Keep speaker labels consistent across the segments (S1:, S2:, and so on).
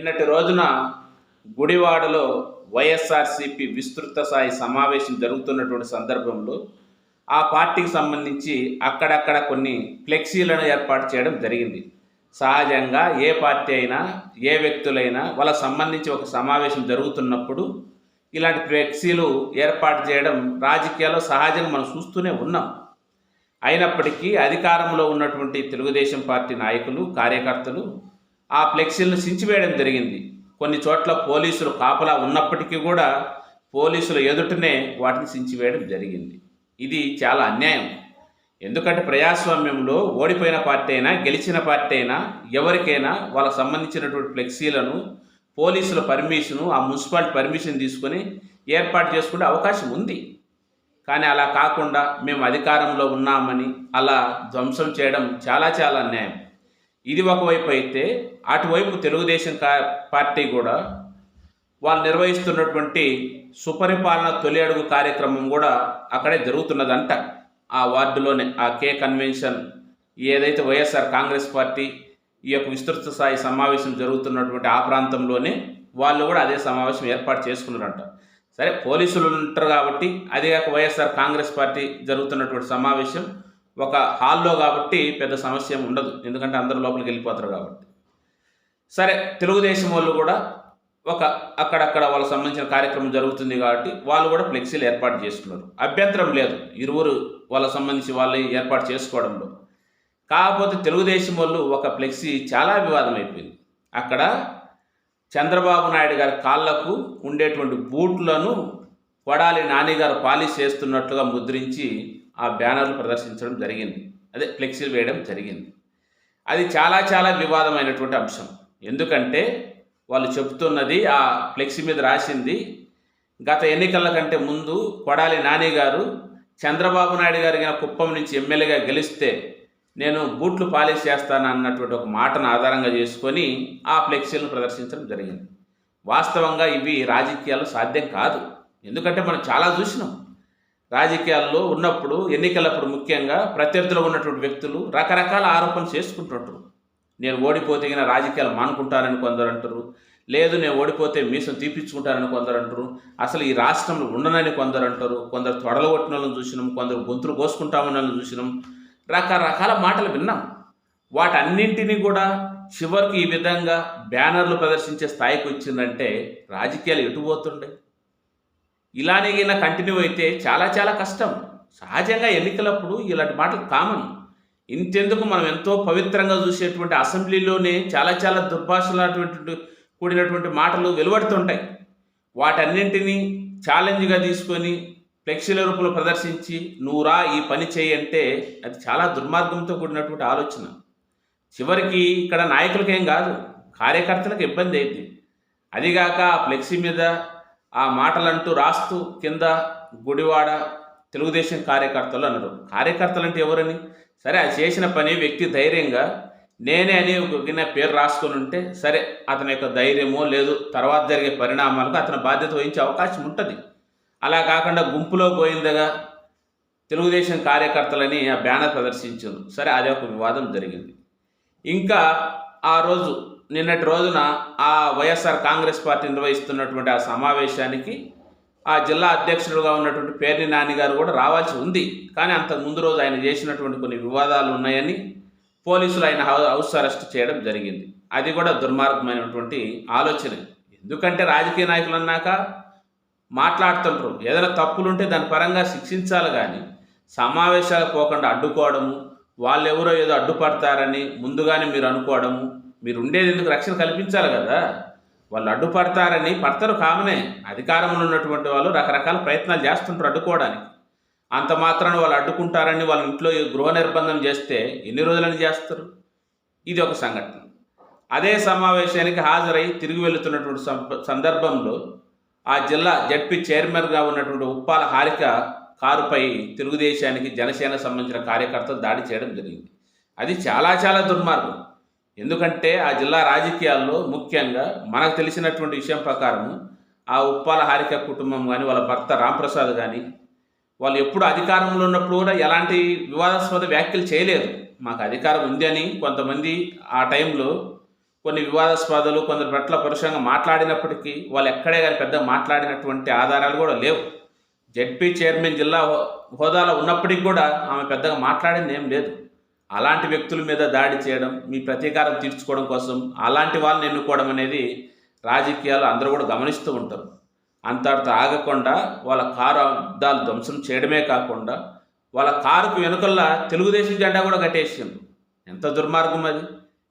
S1: నిన్నటి రోజున గుడివాడలో వైఎస్ఆర్సిపి విస్తృత స్థాయి సమావేశం జరుగుతున్నటువంటి సందర్భంలో ఆ పార్టీకి సంబంధించి అక్కడక్కడ కొన్ని ఫ్లెక్సీలను ఏర్పాటు చేయడం జరిగింది. సహజంగా ఏ పార్టీ అయినా ఏ వ్యక్తులైనా వాళ్ళకి సంబంధించి ఒక సమావేశం జరుగుతున్నప్పుడు ఇలాంటి ఫ్లెక్సీలు ఏర్పాటు చేయడం రాజకీయాల్లో సహజంగా మనం చూస్తూనే ఉన్నాం. అయినప్పటికీ అధికారంలో ఉన్నటువంటి తెలుగుదేశం పార్టీ నాయకులు కార్యకర్తలు ఆ ఫ్లెక్సీలను సించివేయడం జరిగింది. కొన్ని చోట్ల పోలీసులు కాపలా ఉన్నప్పటికీ కూడా పోలీసుల ఎదుటనే వాటిని సించివేయడం జరిగింది. ఇది చాలా అన్యాయం. ఎందుకంటే ప్రజాస్వామ్యంలో ఓడిపోయిన పార్టీ అయినా గెలిచిన పార్టీ అయినా ఎవరికైనా వాళ్ళకు సంబంధించినటువంటి ఫ్లెక్సీలను పోలీసుల పర్మిషను ఆ మున్సిపాలిటీ పర్మిషన్ తీసుకొని ఏర్పాటు చేసుకునే అవకాశం ఉంది. కానీ అలా కాకుండా మేము అధికారంలో ఉన్నామని అలా ధ్వంసం చేయడం చాలా చాలా అన్యాయం. ఇది ఒకవైపు అయితే అటువైపు తెలుగుదేశం పార్టీ కూడా వాళ్ళు నిర్వహిస్తున్నటువంటి సుపరిపాలన తొలి అడుగు కార్యక్రమం కూడా అక్కడే జరుగుతున్నదంట. ఆ వార్డులోనే ఆ కే కన్వెన్షన్ ఏదైతే వైఎస్ఆర్ కాంగ్రెస్ పార్టీ ఈ యొక్క విస్తృత స్థాయి సమావేశం జరుగుతున్నటువంటి ఆ ప్రాంతంలోనే వాళ్ళు కూడా అదే సమావేశం ఏర్పాటు చేసుకున్నారంట. సరే పోలీసులు ఉంటారు కాబట్టి అదే కాక వైఎస్ఆర్ కాంగ్రెస్ పార్టీ జరుగుతున్నటువంటి సమావేశం ఒక హాల్లో కాబట్టి పెద్ద సమస్య ఉండదు. ఎందుకంటే అందరు లోపలికి వెళ్ళిపోతారు కాబట్టి. సరే తెలుగుదేశం వాళ్ళు కూడా ఒక అక్కడక్కడ వాళ్ళకి సంబంధించిన కార్యక్రమం జరుగుతుంది కాబట్టి వాళ్ళు కూడా ఫ్లెక్సీలు ఏర్పాటు చేసుకున్నారు. అభ్యంతరం లేదు. ఇరువురు వాళ్ళకి సంబంధించి వాళ్ళని ఏర్పాటు చేసుకోవడంలో. కాకపోతే తెలుగుదేశం వాళ్ళు ఒక ఫ్లెక్సీ చాలా వివాదం అయిపోయింది. అక్కడ చంద్రబాబు నాయుడు గారి కాళ్ళకు ఉండేటువంటి బూట్లను కొడాలి నానిగారు పాలిష్ చేస్తున్నట్లుగా ముద్రించి ఆ బ్యానర్లు ప్రదర్శించడం జరిగింది. అదే ఫ్లెక్సీలు వేయడం జరిగింది. అది చాలా చాలా వివాదమైనటువంటి అంశం. ఎందుకంటే వాళ్ళు చెప్తున్నది ఆ ఫ్లెక్సీ మీద రాసింది గత ఎన్నికల కంటే ముందు కొడాలి నాని గారు చంద్రబాబు నాయుడు గారి కుప్పం నుంచి ఎమ్మెల్యేగా గెలిస్తే నేను బూట్లు పాలిష్ చేస్తాను అన్నటువంటి ఒక మాటను ఆధారంగా చేసుకొని ఆ ఫ్లెక్సీలను ప్రదర్శించడం జరిగింది. వాస్తవంగా ఇవి రాజకీయాలు సాధ్యం కాదు. ఎందుకంటే మనం చాలా చూసినాం. రాజకీయాల్లో ఉన్నప్పుడు ఎన్నికలప్పుడు ముఖ్యంగా ప్రత్యర్థులు ఉన్నటువంటి వ్యక్తులు రకరకాల ఆరోపణలు చేసుకుంటుంటారు. నేను ఓడిపోతే గిన రాజకీయాలు మానుకుంటానని కొందరు అంటారు. లేదు నేను ఓడిపోతే మీసం తీపించుకుంటానని కొందరు అంటారు. అసలు ఈ రాష్ట్రంలో ఉండనని కొందరు అంటారు. కొందరు తొడలు కొట్టిన వాళ్ళని చూసినాం కొందరు గొంతులు కోసుకుంటామని వాళ్ళని చూసినాం. రకరకాల మాటలు విన్నాం. వాటన్నింటినీ కూడా చివరికి ఈ విధంగా బ్యానర్లు ప్రదర్శించే స్థాయికి వచ్చిందంటే రాజకీయాలు ఎటుపోతుండే ఇలానే ఇలా కంటిన్యూ అయితే చాలా చాలా కష్టం. సహజంగా ఎన్నికలప్పుడు ఇలాంటి మాటలు కామన్. ఇంతెందుకు మనం ఎంతో పవిత్రంగా చూసేటువంటి అసెంబ్లీలోనే చాలా చాలా దుర్భాషలాటువంటి కూడినటువంటి మాటలు వెలువడుతుంటాయి. వాటన్నింటినీ ఛాలెంజ్గా తీసుకొని ఫ్లెక్సీల రూపంలో ప్రదర్శించి నువ్వురా ఈ పని చేయి అంటే అది చాలా దుర్మార్గంతో కూడినటువంటి ఆలోచన. చివరికి ఇక్కడ నాయకులకేం కాదు కార్యకర్తలకు ఇబ్బంది అయింది అదిగాక ఆ ఫ్లెక్సీ మీద ఆ మాటలంటూ రాస్తూ కింద గుడివాడ తెలుగుదేశం కార్యకర్తలు అన్నారు. కార్యకర్తలు అంటే ఎవరని? సరే అది చేసిన పని వ్యక్తి ధైర్యంగా నేనే అని ఒక గిన్నె పేరు రాసుకొని ఉంటే సరే అతని యొక్క ధైర్యమో లేదు తర్వాత జరిగే పరిణామాలకు అతని బాధ్యత వహించే అవకాశం ఉంటుంది. అలా కాకుండా గుంపులో పోయిందగా తెలుగుదేశం కార్యకర్తలని ఆ బ్యానర్ ప్రదర్శించారు. సరే అదే ఒక వివాదం జరిగింది. ఇంకా ఆ రోజు నిన్నటి రోజున ఆ వైఎస్ఆర్ కాంగ్రెస్ పార్టీ నిర్వహిస్తున్నటువంటి ఆ సమావేశానికి ఆ జిల్లా అధ్యక్షుడుగా ఉన్నటువంటి పేర్ని నాని గారు కూడా రావాల్సి ఉంది. కానీ అంతకు ముందు రోజు ఆయన చేసినటువంటి కొన్ని వివాదాలు ఉన్నాయని పోలీసులు ఆయన హౌ- హౌస్ అరెస్ట్ చేయడం జరిగింది. అది కూడా దుర్మార్గమైనటువంటి ఆలోచన. ఎందుకంటే రాజకీయ నాయకులు అన్నాక మాట్లాడుతుంటారు. ఏదైనా తప్పులుంటే దాని పరంగా శిక్షించాలి కానీ సమావేశాలకు పోకుండా అడ్డుకోవడము వాళ్ళెవరో ఏదో అడ్డుపడతారని ముందుగానే మీరు అనుకోవడము మీరు ఉండేది ఎందుకు? రక్షణ కల్పించాలి కదా. వాళ్ళు అడ్డుపడతారని పడతారు కామనే. అధికారంలో ఉన్నటువంటి వాళ్ళు రకరకాల ప్రయత్నాలు చేస్తుంటారు అడ్డుకోవడానికి. అంత మాత్రాన వాళ్ళు అడ్డుకుంటారని వాళ్ళ ఇంట్లో గృహ నిర్బంధం చేస్తే ఎన్ని రోజులని చేస్తారు? ఇది ఒక సంఘటన. అదే సమావేశానికి హాజరై తిరిగి వెళుతున్నటువంటి సందర్భంలో ఆ జిల్లా జడ్పీ చైర్మన్గా ఉన్నటువంటి ఉప్పాల హారిక కారుపై తెలుగుదేశానికి జనసేన సంబంధించిన కార్యకర్తలు దాడి చేయడం జరిగింది. అది చాలా చాలా దుర్మార్గం. ఎందుకంటే ఆ జిల్లా రాజకీయాల్లో ముఖ్యంగా మనకు తెలిసినటువంటి విషయం ప్రకారం ఆ ఉప్పాల హారిక కుటుంబం కానీ వాళ్ళ భర్త రాంప్రసాద్ కానీ వాళ్ళు ఎప్పుడు అధికారంలో ఉన్నప్పుడు కూడా ఎలాంటి వివాదాస్పద వ్యాఖ్యలు చేయలేదు. మాకు అధికారం ఉంది అని కొంతమంది ఆ టైంలో కొన్ని వివాదాస్పదలు కొందరు పట్ల పరుషంగా మాట్లాడినప్పటికీ వాళ్ళు ఎక్కడే కానీ పెద్ద మాట్లాడినటువంటి ఆధారాలు కూడా లేవు. జెడ్పీ చైర్మన్ జిల్లా హో- హోదాలో ఉన్నప్పటికీ కూడా ఆమె పెద్దగా మాట్లాడింది ఏం లేదు. అలాంటి వ్యక్తుల మీద దాడి చేయడం మీ ప్రతీకారం తీర్చుకోవడం కోసం అలాంటి వాళ్ళని ఎన్నుకోవడం అనేది రాజకీయాలు అందరూ కూడా గమనిస్తూ ఉంటారు. అంతటితో ఆగకుండా వాళ్ళ కారు అద్దాలు ధ్వంసం చేయడమే కాకుండా వాళ్ళ కారుకు వెనుకల్లా తెలుగుదేశం జెండా కూడా కట్టేసిండు ఎంత దుర్మార్గం అది?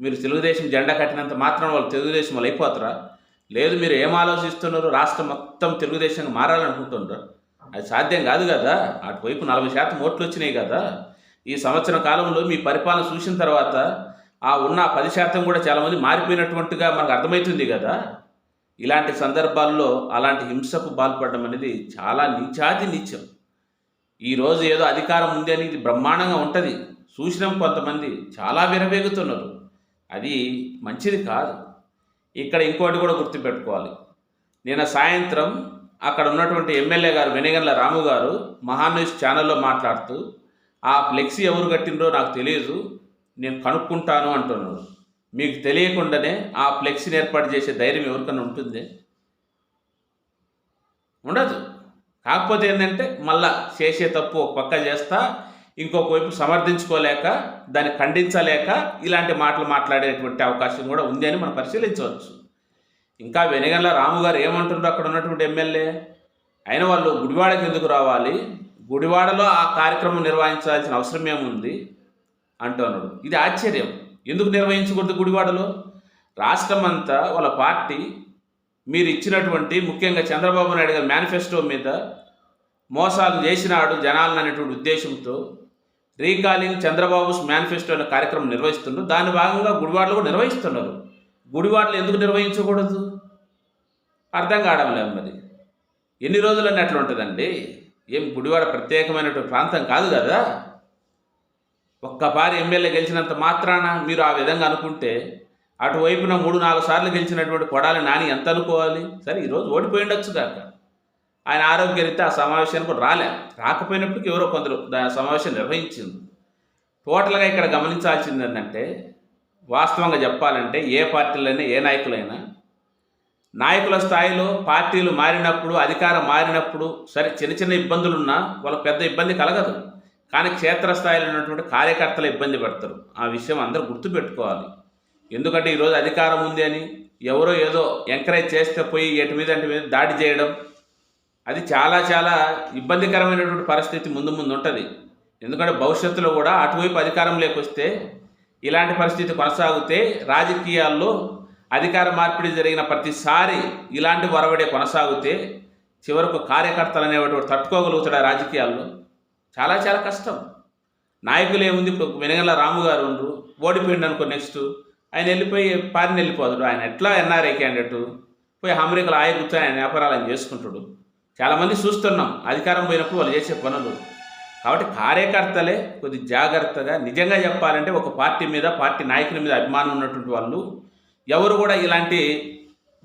S1: మీరు తెలుగుదేశం జెండా కట్టినంత మాత్రం వాళ్ళు తెలుగుదేశం వాళ్ళు అయిపోతారా? లేదు మీరు ఏం ఆలోచిస్తున్నారు? రాష్ట్రం మొత్తం తెలుగుదేశంగా మారాలనుకుంటున్నారు? అది సాధ్యం కాదు కదా. అటువైపు నలభై శాతం ఓట్లు వచ్చినాయి కదా. ఈ సంవత్సరం కాలంలో మీ పరిపాలన చూసిన తర్వాత ఆ ఉన్న పది శాతం కూడా చాలామంది మారిపోయినటువంటిగా మనకు అర్థమవుతుంది కదా. ఇలాంటి సందర్భాల్లో అలాంటి హింసకు పాల్పడడం అనేది చాలా నీచాతి నీచం. ఈరోజు ఏదో అధికారం ఉంది అని ఇది బ్రహ్మాండంగా ఉంటుంది. చూసినాం కొంతమంది చాలా విరవేగుతున్నారు. అది మంచిది కాదు. ఇక్కడ ఇంకోటి కూడా గుర్తుపెట్టుకోవాలి. నిన్న సాయంత్రం అక్కడ ఉన్నటువంటి ఎమ్మెల్యే గారు వెనిగండ్ల రాము గారు మహాన్యూస్ ఛానల్లో మాట్లాడుతూ ఆ ఫ్లెక్సీ ఎవరు కట్టిందో నాకు తెలియదు. నేను కనుక్కుంటాను అంటున్నారు మీకు తెలియకుండానే ఆ ఫ్లెక్సీని ఏర్పాటు చేసే ధైర్యం ఎవరికైనా ఉంటుంది? ఉండదు. కాకపోతే ఏంటంటే మళ్ళా చేసే తప్పు ఒక పక్క చేస్తా ఇంకొక వైపు సమర్థించుకోలేక దాన్ని ఖండించలేక ఇలాంటి మాటలు మాట్లాడేటువంటి అవకాశం కూడా ఉంది అని మనం పరిశీలించవచ్చు. ఇంకా వెనగల్ల రాము గారు ఏమంటున్నారు అక్కడ ఉన్నటువంటి ఎమ్మెల్యే? అయిన వాళ్ళు గుడివాడకి ఎందుకు రావాలి? గుడివాడలో ఆ కార్యక్రమం నిర్వహించాల్సిన అవసరం ఏముంది? అంటున్నాడు ఇది ఆశ్చర్యం. ఎందుకు నిర్వహించకూడదు గుడివాడలో? రాష్ట్రం అంతా వాళ్ళ పార్టీ మీరు ఇచ్చినటువంటి ముఖ్యంగా చంద్రబాబు నాయుడు గారి మేనిఫెస్టో మీద మోసాలు చేసినాడు జనాలను అనేటువంటి ఉద్దేశంతో రీకాలింగ్ చంద్రబాబు మేనిఫెస్టో అనే కార్యక్రమం నిర్వహిస్తున్నారు దాని భాగంగా గుడివాడలు కూడా నిర్వహిస్తున్నారు. గుడివాడలు ఎందుకు నిర్వహించకూడదు? అర్థం కావడం లేదు మరి. ఎన్ని రోజులన్నీ అట్లా ఉంటుందండి? ఏం గుడివాడ ప్రత్యేకమైనటువంటి ప్రాంతం కాదు కదా? ఒక్కపారి ఎమ్మెల్యే గెలిచినంత మాత్రాన మీరు ఆ విధంగా అనుకుంటే అటువైపున మూడు నాలుగు సార్లు గెలిచినటువంటి కొడాలి నాని ఎంత అనుకోవాలి? సరే ఈరోజు ఓడిపోయి ఉండొచ్చు కాక. ఆయన ఆరోగ్యరీత్యా ఆ సమావేశానికి కూడా రాలే. రాకపోయినప్పటికీ ఎవరో కొందరు దాని సమావేశం నిర్వహించింది. టోటల్గా ఇక్కడ గమనించాల్సింది ఏంటంటే వాస్తవంగా చెప్పాలంటే ఏ పార్టీలైనా ఏ నాయకులైనా నాయకుల స్థాయిలో పార్టీలు మారినప్పుడు అధికారం మారినప్పుడు సరే చిన్న చిన్న ఇబ్బందులు ఉన్నా వాళ్ళకి పెద్ద ఇబ్బంది కలగదు. కానీ క్షేత్రస్థాయిలో ఉన్నటువంటి కార్యకర్తలు ఇబ్బంది పడతారు. ఆ విషయం అందరూ గుర్తుపెట్టుకోవాలి. ఎందుకంటే ఈరోజు అధికారం ఉంది అని ఎవరో ఏదో ఎంకరేజ్ చేస్తే పోయి ఎటు మీద అటు మీద దాడి చేయడం అది చాలా చాలా ఇబ్బందికరమైనటువంటి పరిస్థితి ముందు ముందు ఉంటుంది. ఎందుకంటే భవిష్యత్తులో కూడా అటువైపు అధికారం లేకొస్తే ఇలాంటి పరిస్థితి కొనసాగితే రాజకీయాల్లో అధికార మార్పిడి జరిగిన ప్రతిసారి ఇలాంటి వరవడే కొనసాగితే చివరకు కార్యకర్తలు అనేటువంటి తట్టుకోగలుగుతాడు రాజకీయాల్లో? చాలా చాలా కష్టం. నాయకులు ఏముంది? ఇప్పుడు వెనగల రాము గారు ఉండరు ఓడిపోయిండు అనుకో నెక్స్ట్ ఆయన వెళ్ళిపోయి పారిని వెళ్ళిపోతాడు. ఆయన ఎట్లా ఎన్ఆర్ఐ క్యాండిడేట్ పోయి అమెరికాలో ఆయ కూర్చొని ఆయన వ్యాపారాలు ఆయన చేసుకుంటాడు చాలామంది చూస్తున్నాం. అధికారం పోయినప్పుడు వాళ్ళు చేసే పనులు. కాబట్టి కార్యకర్తలే కొద్ది జాగ్రత్తగా నిజంగా చెప్పాలంటే ఒక పార్టీ మీద పార్టీ నాయకుల మీద అభిమానం ఉన్నటువంటి వాళ్ళు ఎవరు కూడా ఇలాంటి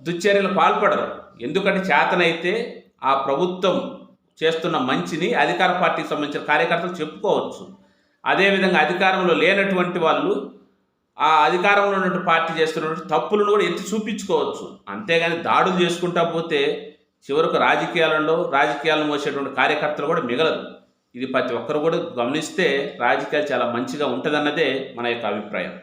S1: దుశ్చర్యలు పాల్పడరు. ఎందుకంటే చేతనైతే ఆ ప్రభుత్వం చేస్తున్న మంచిని అధికార పార్టీకి సంబంధించిన కార్యకర్తలు చెప్పుకోవచ్చు. అదేవిధంగా అధికారంలో లేనటువంటి వాళ్ళు ఆ అధికారంలో ఉన్నటువంటి పార్టీ చేస్తున్నటువంటి తప్పులను కూడా ఎత్తి చూపించుకోవచ్చు. అంతేగాని దాడులు చేసుకుంటా పోతే చివరకు రాజకీయాలలో రాజకీయాలను మోసేటువంటి కార్యకర్తలు కూడా మిగలదు ఇది ప్రతి ఒక్కరు కూడా గమనిస్తే రాజకీయాలు చాలా మంచిగా ఉంటుందన్నదే మన యొక్క అభిప్రాయం.